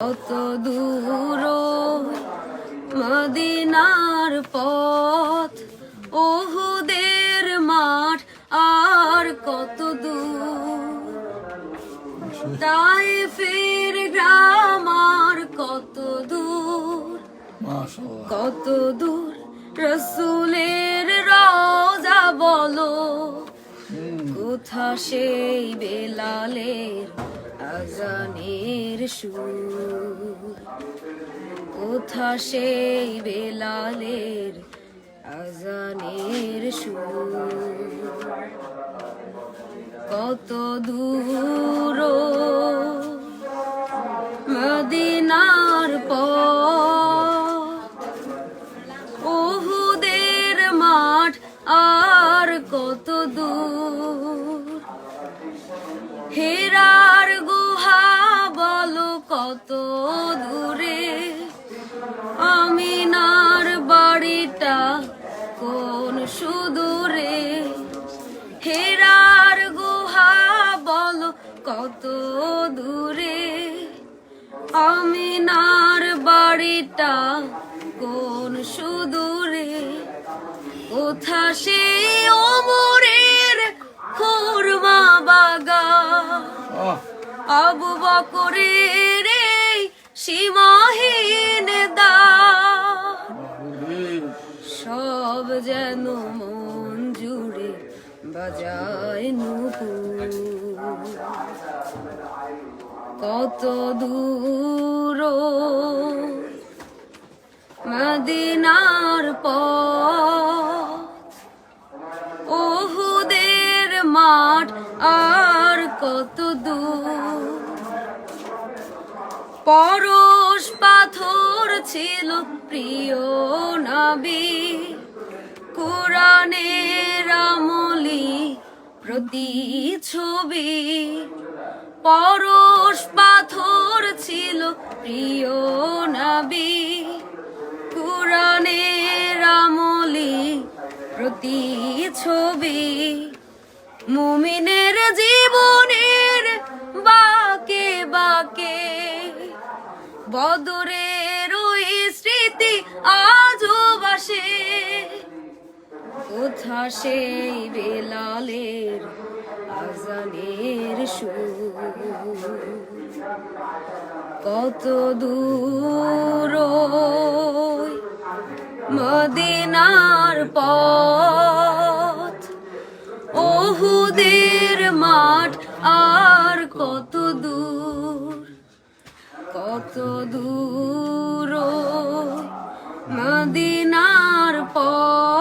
কত দূর মদিনার পথ। ওহুদের মাঠ আর কত দূর। তাই ফের গ্রাম আর কত দূর। কত দূর রসুলের রোজা বলো। কোথা সেই বেলালের আজানের সুর। কোথা সেই বেলালের আজানের সুর। কত দূর আমিনার বাড়িটা কোন সুদূরে? কোথা সে ওমরের খুরমা বাগান? আহ। আবু বকরের সীমাহীন বাবুরে সব যেন মন জুড়ে বাজায় নুপুর। কত দূর? মদিনার ওহুদের মাঠ আর কত দূর? পরশ পাথর ছিল প্রিয় নাবি, কোরআনের আমলি প্রতি ছবি। পরশ পাথর ছিল প্রিয় নাবি। কোরআনের আমলি প্রতি ছবি মুমিনের জীবনের বাকে বাকে বদরের ওই স্মৃতি আজও বাসে। কোথা সেই বেলালের আজানের সুর কত দূর মদিনার পথ। ওহুদের মাঠ আর কত দূর কত দূর মদিনার পথ।